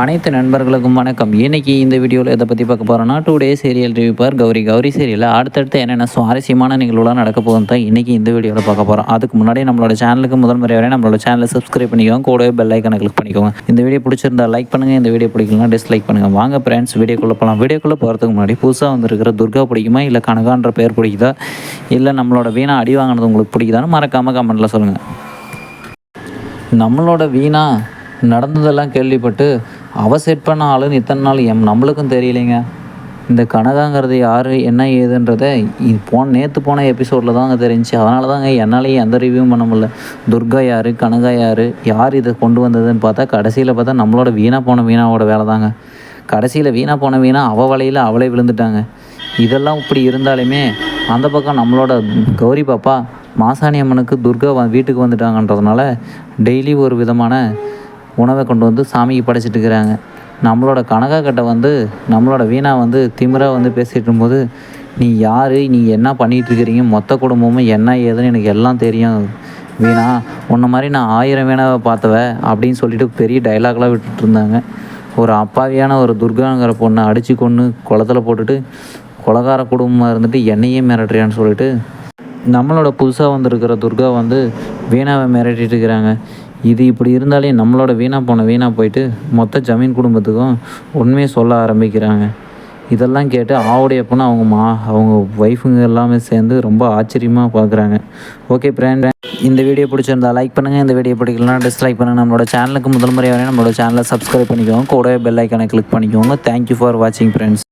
அனைத்து நண்பர்களுக்கும் வணக்கம். இன்றைக்கி இந்த வீடியோவில் எதை பற்றி பார்க்க போகிறோம்னா டூ டே சீரியல் ரிவ்யூப்பர் கௌரி. கௌரி சீரியலில் அடுத்தடுத்து என்னென்ன சுவாரஸ்யமான நிகழ்வுலாம் நடக்க போகுதுன்னு தான் இன்றைக்கி இந்த வீடியோவில் பார்க்க போகிறோம் அதுக்கு முன்னாடி நம்மளோட சேனலுக்கு முதல் முறை வரை நம்மளோட சேனலை சப்ஸ்கிரைப் பண்ணிக்கோங்க. கூடவே பெல் ஐக்கனை கிளிக் பண்ணிக்கோங்க. இந்த வீடியோ பிடிச்சிருந்தா லைக் பண்ணுங்கள் இந்த வீடியோ பிடிக்கலாம் டிஸ்லைக் பண்ணுங்கள் வாங்க ஃப்ரெண்ட்ஸ் வீடியோக்குள்ளே போகலாம் வீடியோக்குள்ளே போகிறதுக்கு முன்னாடி புதுசாக வந்திருக்கிற துர்கா பிடிக்குமா இல்லை கனகான்ற பேர் பிடிக்குதா? இல்லை நம்மளோட வீணா அடி வாங்கினது உங்களுக்கு பிடிக்குதான்னு மறக்காமல் கமெண்ட்டில் சொல்லுங்கள் நம்மளோட வீணா நடந்ததெல்லாம் கேள்விப்பட்டு அவ செட் பண்ண ஆளுன்னு இத்தனை நாள் எம் நம்மளுக்கும் தெரியலைங்க. இந்த கனகாங்கிறது யார் என்ன ஏதுன்றதை இது போன நேற்று போன எபிசோடில் தாங்க தெரிஞ்சு அதனால தாங்க என்னாலேயும் எந்த ரிவ்யூவும் பண்ண முடியல. துர்கா யார் கனகா யார் யார் இதை கொண்டு வந்ததுன்னு பார்த்தா கடைசியில் பார்த்தா நம்மளோட வீணாக போன வீணாவோட வேலை தாங்க கடைசியில் வீணாக போன வீணா அவள் வலையில் அவளே விழுந்துட்டாங்க. இதெல்லாம் இப்படி இருந்தாலுமே அந்த பக்கம் நம்மளோட கௌரி பாப்பா மாசாணி அம்மனுக்கு துர்கா வ- வீட்டுக்கு வந்துட்டாங்கன்றதுனால டெய்லி ஒரு விதமான உணவை கொண்டு வந்து சாமிக்கு படைச்சிட்டு இருக்கிறாங்க நம்மளோட கனகாக்கட்டை வந்து நம்மளோட வீணா வந்து திமிரா வந்து பேசிகிட்டு இருக்கும்போது நீ யார் நீ என்ன பண்ணிகிட்ருக்கிறீங்க மொத்த குடும்பமும் என்ன ஏதுன்னு எனக்கு எல்லாம் தெரியும். வீணா உன்ன மாதிரி நான் ஆயிரம் வீணாவை பார்த்தவ அப்படின்னு சொல்லிட்டு பெரிய டைலாக்லாம் விட்டுட்டு இருந்தாங்க ஒரு அப்பாவியான ஒரு துர்காங்கிற பொண்ணை அடித்து கொன்று குளத்துல போட்டுட்டு குலகார குடும்பமாக இருந்துட்டு என்னையே மிரட்டுறியான்னு சொல்லிட்டு நம்மளோட புதுசாக வந்திருக்கிற துர்கா வந்து வீணாவை மிரட்டிட்டு இருக்கிறாங்க இது இப்படி இருந்தாலே நம்மளோட வீணாக போன வீணாக போயிட்டு மொத்த ஜமீன் குடும்பத்துக்கும் உண்மையை சொல்ல ஆரம்பிக்கிறாங்க. இதெல்லாம் கேட்டு ஆவுடைய பொண்ணு அவங்க மா அவங்க ஒய்ஃபுங்க எல்லாமே சேர்ந்து ரொம்ப ஆச்சரியமாக பார்க்குறாங்க ஓகே ஃப்ரெண்ட் இந்த வீடியோ பிடிச்சிருந்தா லைக் பண்ணுங்கள் இந்த வீடியோ பிடிக்கலனா டிஸ்லைக் பண்ணுங்கள் நம்மளோட சேனலுக்கு முதல் முறையாக நம்மளோட சேனலை சப்ஸ்கிரைப் பண்ணிக்கோங்க. கூடவே பெல் ஐக்கானை கிளிக் பண்ணிக்கோங்க. தேங்க்யூ ஃபார் வாட்சிங் ஃப்ரெண்ட்ஸ்